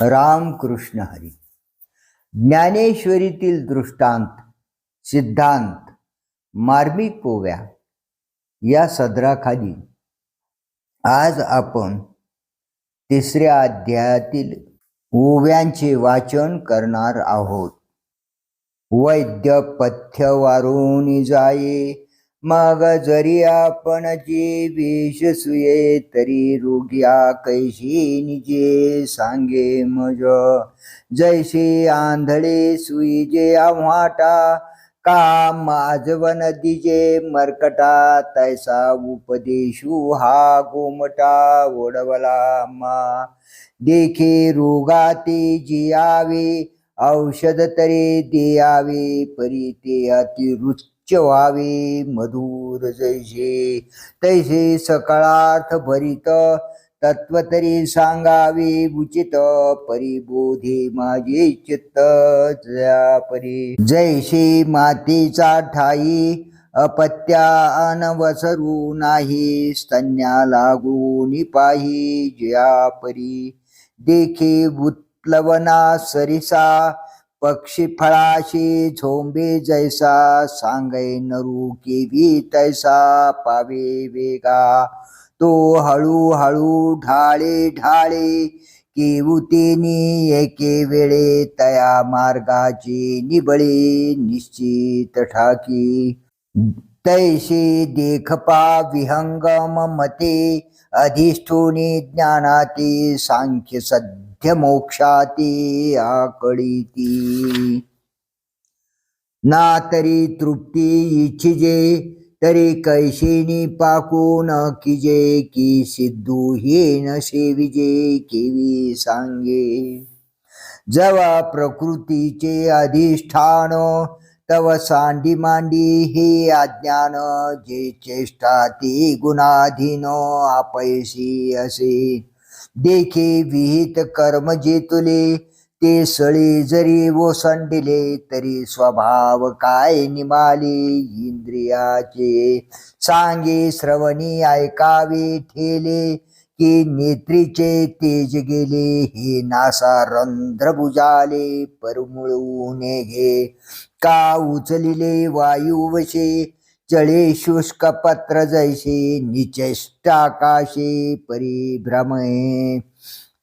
रामकृष्ण हरी. ज्ञानेश्वरीतील दृष्टांत सिद्धांत मार्मिक पोव्या या सदराखाली आज आपण तिसऱ्या अध्यायातील ओव्यांचे वाचन करणार आहोत. वैद्य पथ्य वारून जाये मग जरी आपण जे विष सुये तरी रोग्या कैशी निजे सांगे मज. जैसे आंधळे सुई जे आव्हाटा का माजवन दिजे मरकटा तैसा उपदेशू हा गोमटा ओढवला मा. देखे रोगाते जियावे औषध तरी देयावे परी ते अतिरुच्च व्हावे मधुर जैसे तैसे सकाळार्थ भरित तत्व तरी सांगावे उचित परिबोधे माझे चित्त परी जैसे मातीचा ठाई अपत्या अनवसरू नाही स्तन्या लागून पाही जया परी देखे उत्प्लवना सरिसा पक्षी फळाशी झोंबे जैसा सांगै नरू केवी तैसा पावे वेगा. तो हळूहळू ढाळे ढाळे केवुतेनी एके वेळे तया मार्गाची निबळे निश्चित ठाकी. तैसे देखपा विहंगम मते अधिष्ठोनी ज्ञानाती सांख्य सध्य मोक्षाती आकळीती ना तरी तृप्ती इच्छिजे तरी कैशेनी पाकून किजे की सिद्धू हे न सेविजे केवी सांगे जवा प्रकृतीचे अधिष्ठान तव सांडी मांडी हे अज्ञान जे चेष्टा ती गुणाधीन आपैसी असे. देखे विहित कर्म जे तुले ते सळी जरी ओसंडिले तरी स्वभाव काय निमाले इंद्रियाचे? सांगे श्रवणी ऐकावे ठेले की नेत्रीचे तेज गेले हे नासा रंध्र बुजाले परमुळून घे का उचलिले वायू वशे चळे शुष्क पत्र जैसे निचेष्टाकाशे परिभ्रमे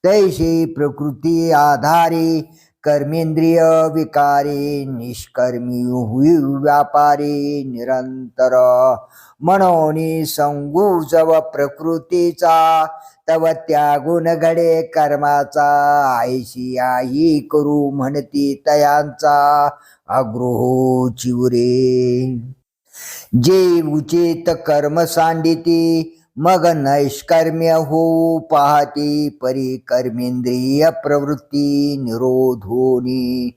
तैसे प्रकृती आधारे कर्मेंद्रिय विकारे निष्कर्मी हुई व्यापारी निरंतर म्हणून संगू जव प्रकृतीचा तव त्यागुण घडे कर्माचा आयशी आई करू म्हणती तयांचा अग्रोहो चिवरे. जे उचित कर्म सांडिती मग नैष्कर्म्य होऊ पाहती परी कर्मेंद्रिय प्रवृत्ती निरोधोनी.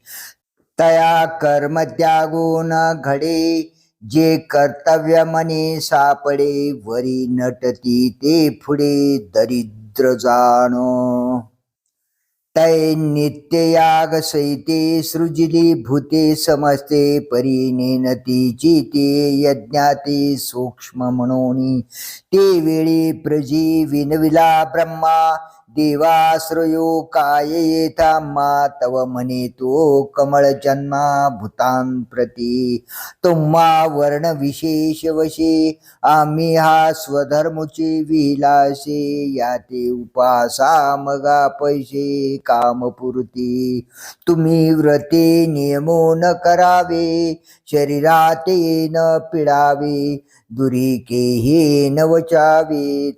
तया कर्म त्यागून घडे जे कर्तव्य मने सापडे वरी नटती ते पुढे दरिद्र जाणो. तै नित्ययाग सैते सृजिली भूते समस्ते परिनेनती ते यज्ञाते सूक्ष्म म्हणून ते वेळी प्रजी विनविला ब्रह्मा देवाश्रयो काय येता मा तव म्हणे तो कमळ जन्मा भूतान प्रती। तुम्हा वर्ण विशेष वशे आम्ही हा स्वधर्मचे विलासे याते उपासा मगा पैसे कामपुरती। तुम्ही व्रते नियमो न करावे शरीरात न पिडावे दुरिके हे न वचावे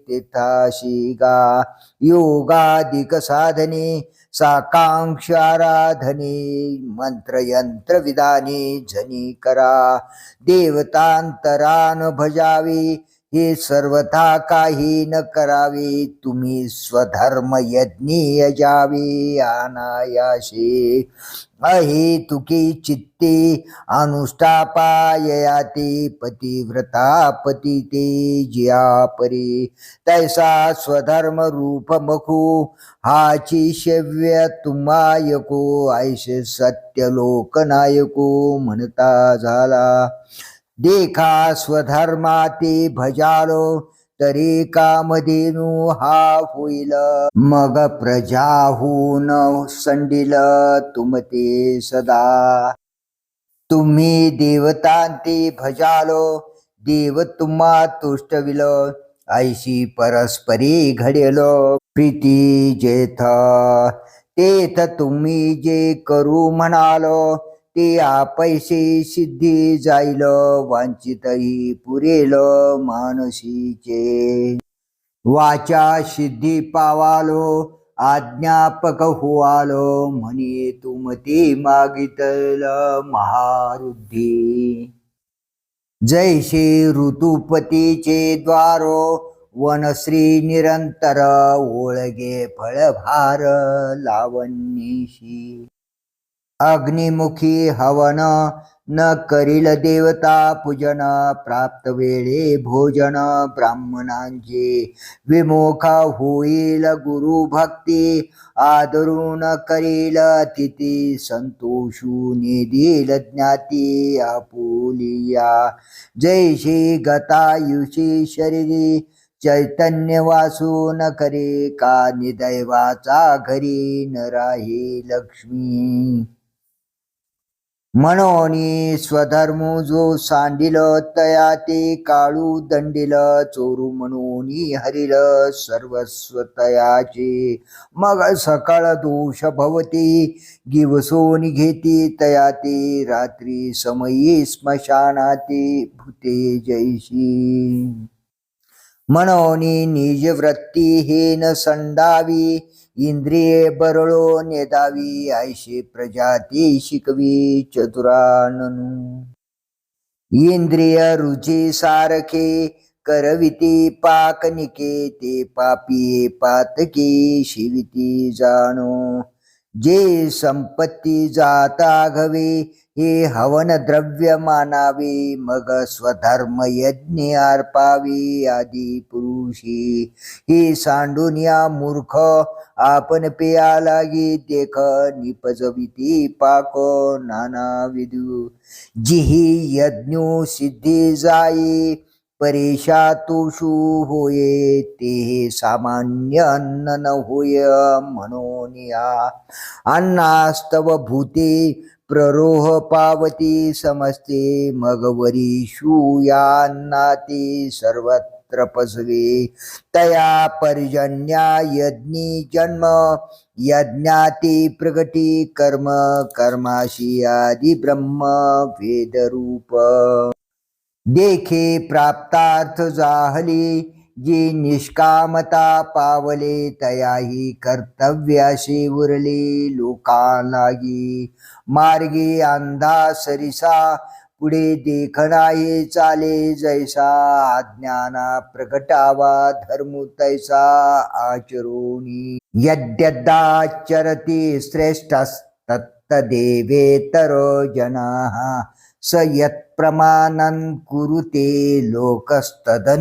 गा. योगाधिक साधने साकांक्षाराधने मंत्रयंत्र विधाने झनी करा. देवतांतरान भजावे हे सर्वथा काही न करावे. तुम्ही स्वधर्म यज्ञी यजावी अनायाशी अहे तुकी चित्ते अनुष्ठापाययाते पतिव्रता पती ते जिया परी तैसा स्वधर्म रूप मखू हाची शव्य तुम्हायको ऐसे सत्य लोकनायको म्हणता झाला। देखा स्वधर्मा ते भजालो तरी कामधेनू हा होईल. मग प्रजाहून संडिल तुमते सदा. तुम्ही देवतांती भजालो देव तुम्हा तुष्टविल ऐशी परस्परी घडेलो प्रीती जेथ. तेथ तुम्ही जे करू म्हणालो ते आपैसे सिद्धी जाईल वांचितही पुरेल मानसीचे. वाचा सिद्धी पावालो आज्ञापक हुआलो म्हणे तुमती मागितल महारुद्धी. जैसे ऋतुपतीचे द्वारो वनश्री निरंतर ओळगे फळभार लावणीशी अग्निमुखी हवन न करील देवता पूजन प्राप्त वेळे भोजन ब्राह्मणांचे विमुख होईल गुरु भक्ती आदरून करील तिथी संतोषू देईल ज्ञाती आपुलिया. जैशी गतायुषी शरीरी चैतन्य वासून करे का निदैवाचा घरी न राही लक्ष्मी. म्हणोनी स्वधर्म जो सांडिल तया ते काळू दंडिल चोरू म्हणून हरिल सर्वस्व तयाचे मग सकाळ दोष भवते गिवसोन घेती तया ते रात्री समयी स्मशानाते भूते जैशी. म्हणोनी निज वृत्ती हे न संडावी इंद्रिये बरळो नेदावी आयशी प्रजाती शिकवी चतुराननु. इंद्रिय रुची सारखे करविती पाकनिके ते पापी पातकी शिविती जाणो. जे संपत्ती जाता घवे हे हवन द्रव्य मानावी मग स्वधर्म यज्ञ अर्पावी आदी पुरुषी हे सांडून या मूर्ख आपण पेया लागी देख निपजविती पाक नाना विदू जिही यज्ञो सिद्धी जाई परेशा तुषु होये ते सामान्य अन्न न होय म्हणून या अन्नास्तव भूते प्ररोह पावती समस्ते मगवरी वरीषु सर्वत्र पसवे. तया पर्जन्या यज्ञी जन्म यज्ञाती प्रगती कर्म कर्माशी आदि ब्रह्म वेदरूप. देखे प्राप्तार्थ जाहली जी निष्कामता पावले तयाही कर्तव्याशी उरली लोकांलागी मार्गी अंधा सरिसा पुढे देखणाये चाले जैसा ज्ञाना प्रगटावा धर्म तैसा श्रेष्ठस्तत्त देवे श्रेष्ठस्तत्तदेवेतरो जनाः स यत् प्रमाणन कुरुते लोकस्तदनुवर्तते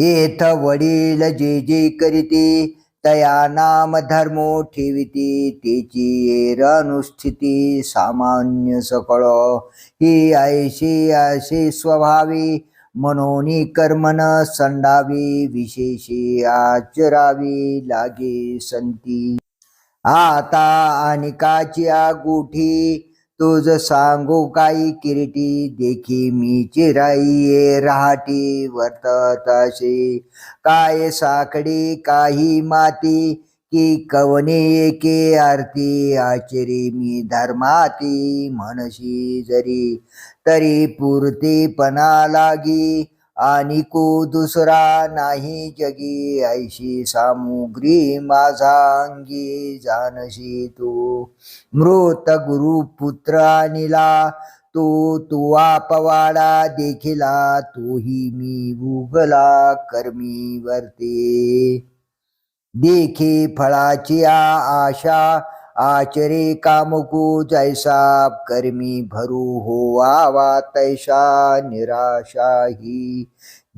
एथ वडील जे जे करीते तया नाम धर्मो ठेविते तेची एर अनुष्ठिती सामान्य सकळ। ही ऐशी असे स्वभावी म्हणून कर्मन संडावी विशेषी आचरावी लागे संती। आता अनिकाची गुठी तुझ सांगू काही किरीटी? देखी मी चिराई राहाटी वर्तताशे काय साखडी काही माती? की कवने एके आरती? आचरी मी धर्माती म्हणशी जरी. तरी पुरतेपणा लागी. आणि को दुसरा नाही जगी ऐशी सामुग्री माझा अंगी जानशी तू. मृत गुरुपुत्र आणिला तो तुवा पवाडा देखिला तोही मी भूगला कर्मी वर्ते देखे फळाची आशा आचरे कामकू जैसा कर्मी भरू हो आवा तैसा निराशा ही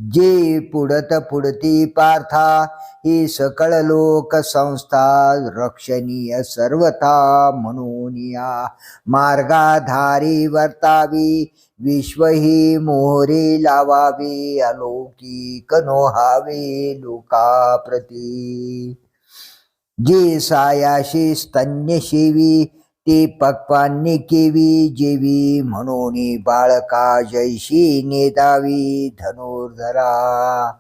जे पुढत पुढती पार्था ही सकळ लोक संस्था रक्षणीय सर्वथा म्हणून या. मार्गाधारी वर्तावी विश्व ही मोहरे लावावे अलौकिक नोहावे लोकाप्रती. जे सायाशी स्तन्य शेवी ते पक्वान्नी केवी जेवी म्हणून बाळका जैशी नेदावी धनुर्धरा.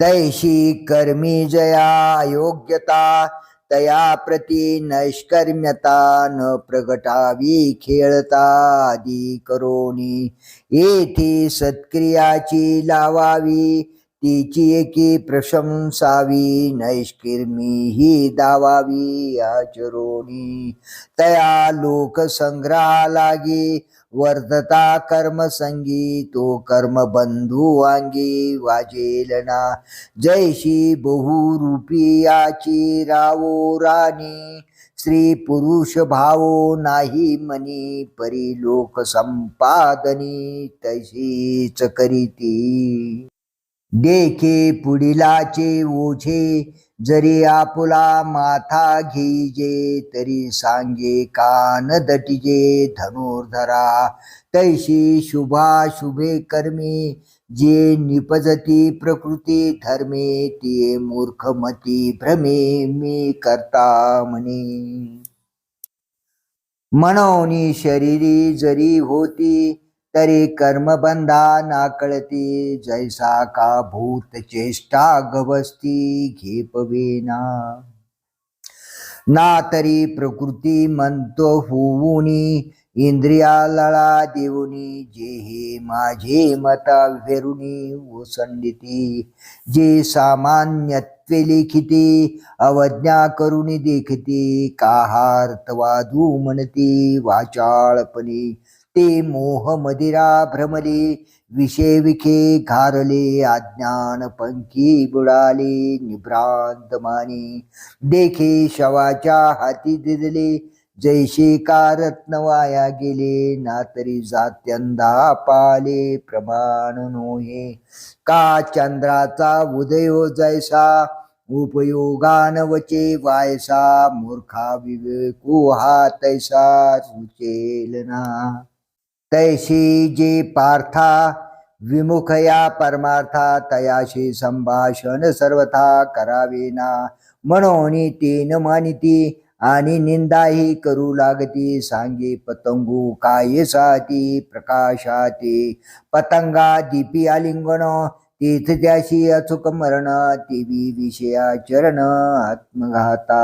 तैशी कर्मी जया योग्यता तया प्रती नैष्कर्म्यता न प्रगटावी खेळता आदी करोनी. येथे सत्क्रियाची लावावी तिची एकी प्रशंसावी नैष्किर्मी ही दावावी आचरोणी. तया लोकसंग्रहा लागी वर्धता कर्मसंगी तो कर्म बंधू अंगी वाजेल ना जैशी बहुरूपी याची रावो राणी स्त्री पुरुष भावो नाही मनी परी लोक संपादनी तशीच करीती. देखे पुढिलाचे ओझे जरी आपुला माथा घेजे तरी सांगे कान दटिजे धनुर्धरा. तैशी शुभा शुभे कर्मी जे निपजती प्रकृती धर्मे ते मूर्खमती भ्रमे मी करता म्हणे. मनोनी शरीरी जरी होती तरी कर्मबंधा नाकळती जैसा का भूत चेष्टा गवस्ती घेपवेना ना तरी प्रकृती म्हणतो होऊनी इंद्रिया लळा देऊनी जे हे माझे मता फेरुनी ओसंडिती. जे सामान्यत्वे लिखिती अवज्ञा करुणी देखती काहार्थवादू म्हणती वाचाळपणी ते मोह मदिरा भ्रमले विषे विखे घारले अज्ञान पंखी बुडाले निभ्रांत माने. देखे शवाच्या हाती दिले जैसे का रत्न वाया गेले ना तरी जात्यंदा पाले प्रमाण नोहे. का चंद्राचा उदय हो जैसा उपयोगान वचे वायसा मूर्खा विवेकू हा तैसा सुचेलना तैशी जी पार्था विमुख या परमार्था तयाशी संभाषण सर्वथा करावे ना म्हणून न मानिती आणि निंदाही करू लागती सांगे पतंगू काय साती प्रकाशाती। पतंगा दीपी आलिंगण तीर्थ त्याशी अचूक मरण तिवी विषया चरण आत्मघाता।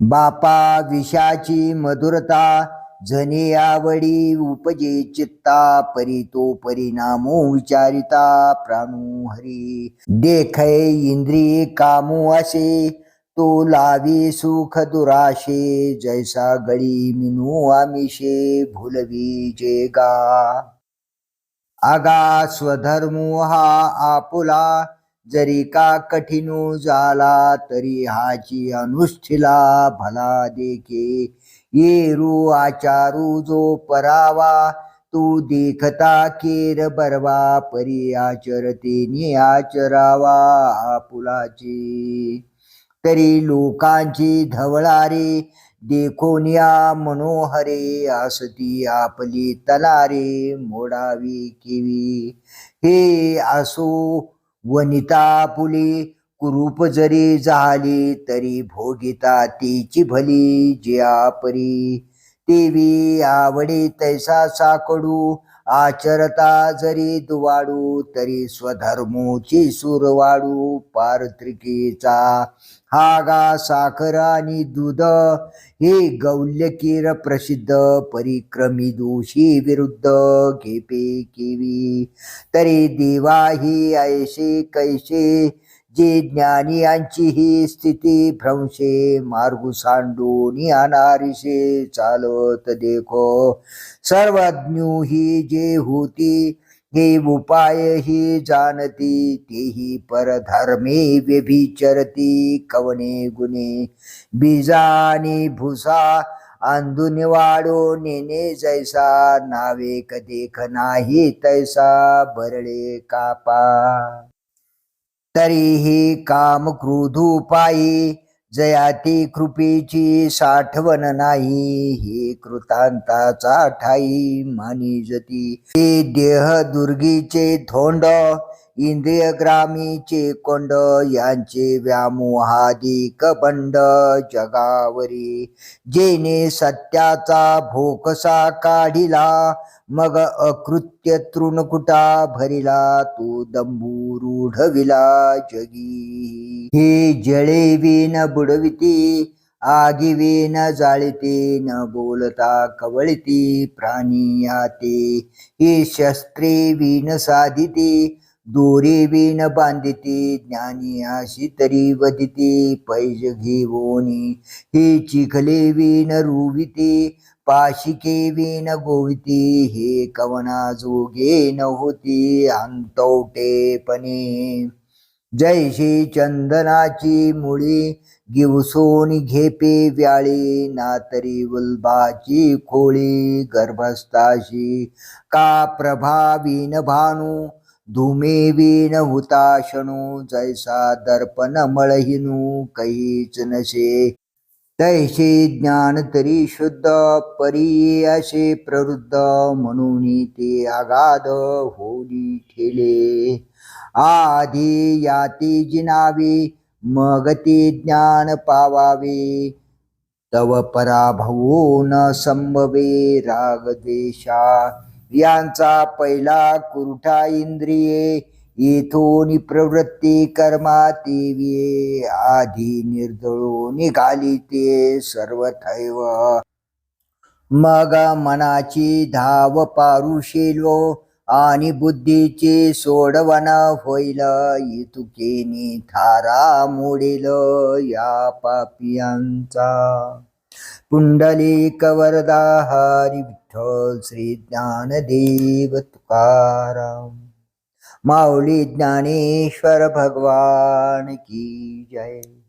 बापा विषाची मधुरता झने आवडी उपजे चित्ता परी तो परिणामो विचारिता प्राणू हरी. देखै इंद्रिय कामो असे तो लावी सुख दुराशे जैसा गळी मिनू आमिषे भुलवी जे गा आगा स्वधर्मो हा आपुला जरी का कठीणू झाला तरी हाची अनुष्ठिला भला देखे. येरू आचारू जो परावा तू देखता केर बरवा परी आचरते आचरावा आपुलाची तरी लोकांची धवळारे देखोनिया मनोहरे आसती आपली तलारे मोडावी किवी. हे असो वनिता पुली कुरूप जरी झाली तरी भोगिता तीची भली जिया परी आवडी तैसा साकडू आचरता जरी दुवाडू तरी स्वधर्मोची सूर वाढू पारत्रिकेचा हागा साखर आणि दूध. हे गौल्यकीर प्रसिद्ध परिक्रमी दोषी विरुद्ध घेपे केवी. तरी देवा ही ऐसे कैसे जे ज्ञानी यांची ही स्थिती भ्रंशे मार्गू सांडून अनारिसे चालत देखो. सर्वज्ञू ही जे होती हे उपाय ही जाणती तेही परधर्मे व्यभिचरती कवने गुणे बीजानी भुसा अंधुन वाडो नेने जैसा नावे देख नाही तैसा बरळे कापा. तरीही काम क्रोधोपायी जयाती कृपेची साठवण नाही हे कृतांताचा ठाई मानिजती. हे देह दुर्गीचे धोंड इंद्रिय ग्रामीचे कोंड यांचे व्यामोहादिक बंड जगावरी. जेने सत्याचा भोकसा काढिला मग अकृत्य तृणकुटा भरिला तो दंबू रूढविला जगी. हे जळे विन बुडविती आगी जाळीते न बोलता कवळिती प्राणी याते. हे शस्त्रे विन साधिते दोरी विण बांधिते ज्ञानी अशी तरी वदिते पैज घेवोनी हे चिखले विण रुविती. पाशिके विण गोविती हे कवना जोगे न होती अंतवटेपणे जैशी चंदनाची मुळी गिवसोन घेपे व्याळी. ना तरी खोळी गर्भस्थाशी का प्रभावीन भानू. धुमेवीन हुताशणू जैसा दर्पण मळहिनू काहीच नसे तैसे ज्ञान तरी शुद्ध परी असे प्रवृद्ध म्हणून ते आगाध होली ठेले। आधी याती जिनावी मग ते ज्ञान पावावे। तव पराभवो न संभवे राग द्वेषा। यांचा पहिला कुरुठा इंद्रिये येथून प्रवृत्ती कर्मा तेविये आधी निर्दळो निघाली ते सर्वथैव. मग मनाची धाव पारुशेलो आणि बुद्धीचे सोडवण होईल. इतुकेने थारा मोडेल या पापियांचा. पुंडलिक वरदा विठ्ठल श्री ज्ञानदेव तुकाराम। माऊली ज्ञानेश्वर भगवान की जय।